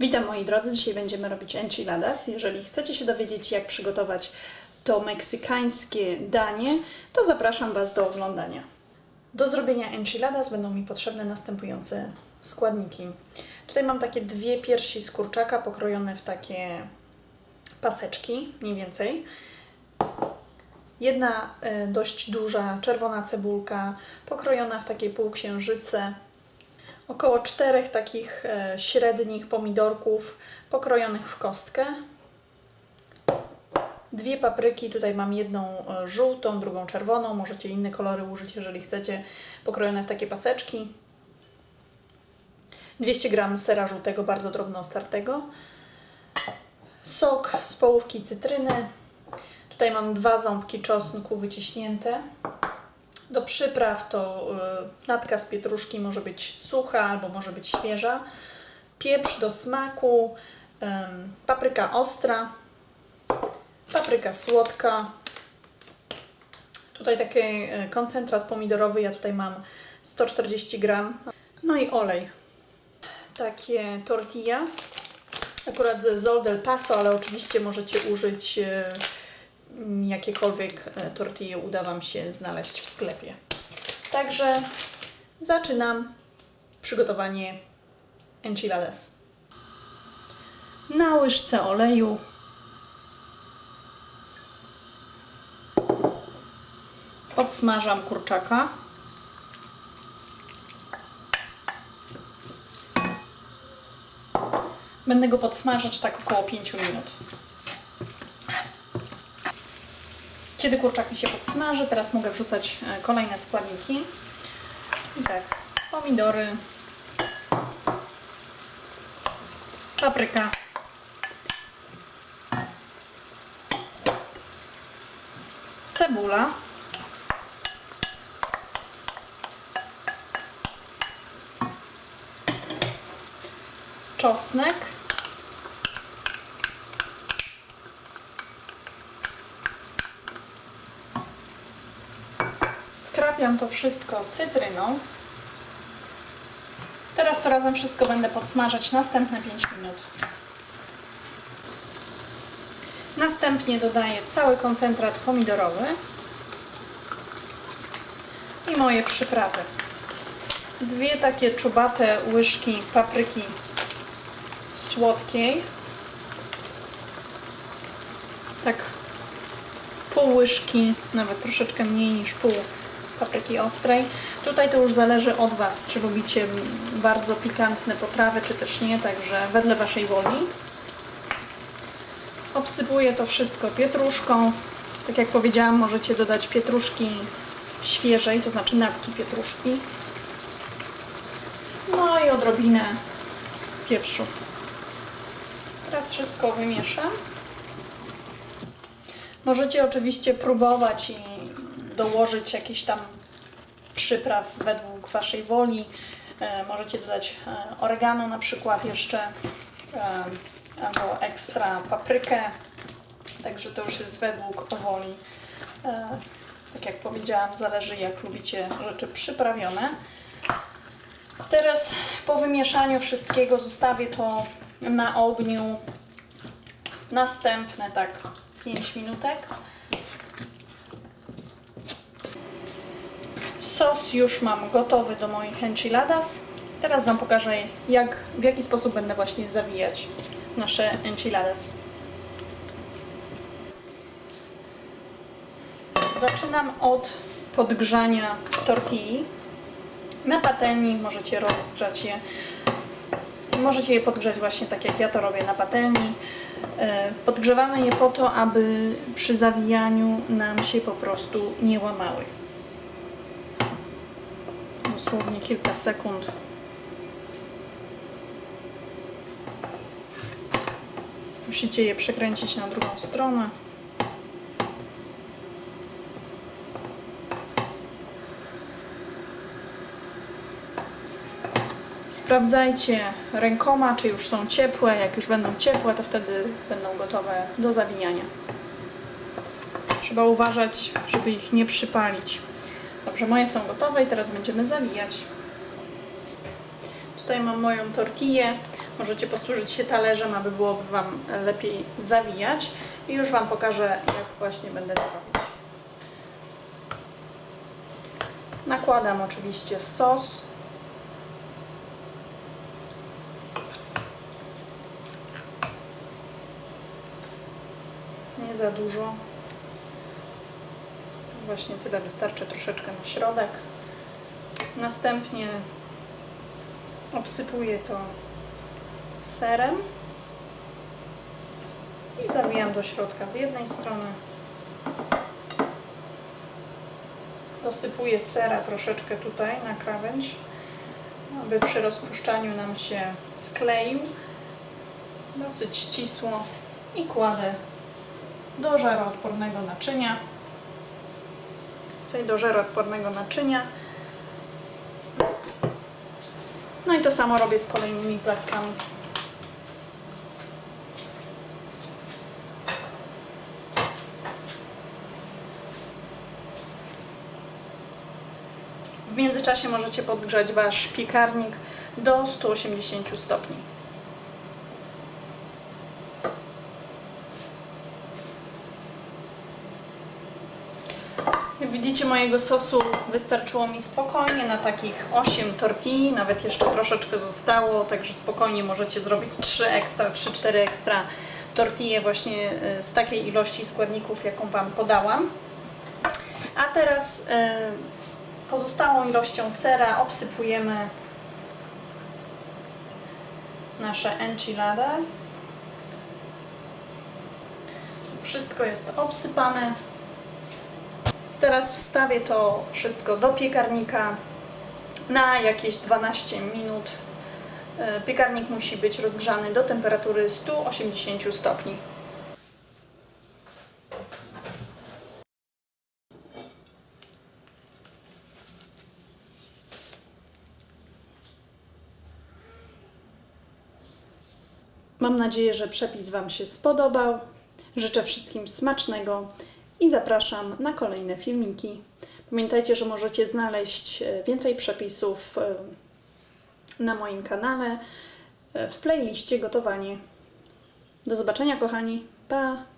Witam moi drodzy, dzisiaj będziemy robić enchiladas. Jeżeli chcecie się dowiedzieć jak przygotować to meksykańskie danie, to zapraszam Was do oglądania. Do zrobienia enchiladas będą mi potrzebne następujące składniki. Tutaj mam takie dwie piersi z kurczaka pokrojone w takie paseczki, mniej więcej. Jedna e, dość duża czerwona cebulka pokrojona w takie półksiężyce. Około czterech takich e, średnich pomidorków pokrojonych w kostkę. Dwie papryki, tutaj mam jedną e, żółtą, drugą czerwoną, możecie inne kolory użyć, jeżeli chcecie, pokrojone w takie paseczki. 200 g sera żółtego, bardzo drobno startego. Sok z połówki cytryny. Tutaj mam dwa ząbki czosnku wyciśnięte. Do przypraw to y, natka z pietruszki może być sucha albo może być świeża. Pieprz do smaku, papryka ostra, papryka słodka. Tutaj taki y, koncentrat pomidorowy, ja tutaj mam 140 gram. No i olej. Takie tortilla. Akurat z Sol del Paso, ale oczywiście możecie użyć y, jakiekolwiek e, tortille uda Wam się znaleźć w sklepie. Także zaczynam przygotowanie enchiladas. Na łyżce oleju podsmażam kurczaka. Będę go podsmażać tak około 5 minut. Kiedy kurczak mi się podsmaży, teraz mogę wrzucać e, kolejne składniki. I tak, pomidory, papryka, cebula, czosnek, Skrapiam to wszystko cytryną. Teraz to razem wszystko będę podsmażać następne 5 minut. Następnie dodaję cały koncentrat pomidorowy i moje przyprawy. Dwie takie czubate łyżki papryki słodkiej. Tak pół łyżki, nawet troszeczkę mniej niż pół papryki ostrej. Tutaj to już zależy od Was, czy lubicie bardzo pikantne potrawy, czy też nie, także wedle Waszej woli. Obsypuję to wszystko pietruszką. Tak jak powiedziałam, możecie dodać pietruszki świeżej, to znaczy natki pietruszki. No i odrobinę pieprzu. Teraz wszystko wymieszam. Możecie oczywiście próbować i dołożyć jakiś tam przypraw według Waszej woli. E, możecie dodać e, oregano na przykład jeszcze e, albo ekstra paprykę. Także to już jest według woli. Tak jak powiedziałam, zależy jak lubicie rzeczy przyprawione. Teraz po wymieszaniu wszystkiego zostawię to na ogniu następne tak 5 minutek. Sos już mam gotowy do moich enchiladas. Teraz Wam pokażę, jak, w jaki sposób będę właśnie zawijać nasze enchiladas. Zaczynam od podgrzania tortilli. Na patelni możecie rozgrzać je. Możecie je podgrzać właśnie tak jak ja to robię na patelni. E, Podgrzewamy je po to, aby przy zawijaniu nam się po prostu nie łamały. Dosłownie kilka sekund. Musicie je przekręcić na drugą stronę. Sprawdzajcie rękoma, czy już są ciepłe. Jak już będą ciepłe, to wtedy będą gotowe do zawijania. Trzeba uważać, żeby ich nie przypalić. Dobrze, moje są gotowe i teraz będziemy zawijać. Tutaj mam moją tortillę. możecie posłużyć się talerzem, aby byłoby Wam lepiej zawijać. I już Wam pokażę, jak właśnie będę to robić. Nakładam oczywiście sos. Nie za dużo. Właśnie tyle wystarczy troszeczkę na środek. Następnie obsypuję to serem i zawijam do środka z jednej strony. Dosypuję sera troszeczkę tutaj na krawędź, aby przy rozpuszczaniu nam się skleił. Dosyć ścisło i kładę do żaroodpornego naczynia. Tutaj do żaroodpornego naczynia. No i to samo robię z kolejnymi plackami. W międzyczasie możecie podgrzać Wasz piekarnik do 180 stopni. Jak widzicie, mojego sosu wystarczyło mi spokojnie na takich 8 tortilli, nawet jeszcze troszeczkę zostało, także spokojnie możecie zrobić 3 ekstra, 3-4 ekstra tortille właśnie y, z takiej ilości składników, jaką Wam podałam. A teraz y, pozostałą ilością sera obsypujemy nasze enchiladas. Wszystko jest obsypane. Teraz wstawię to wszystko do piekarnika na jakieś 12 minut. E, Piekarnik musi być rozgrzany do temperatury 180 stopni. Mam nadzieję, że przepis Wam się spodobał. Życzę wszystkim smacznego i zapraszam na kolejne filmiki. Pamiętajcie, że możecie znaleźć e, więcej przepisów e, na moim kanale e, w playliście gotowanie. Do zobaczenia, kochani. Pa!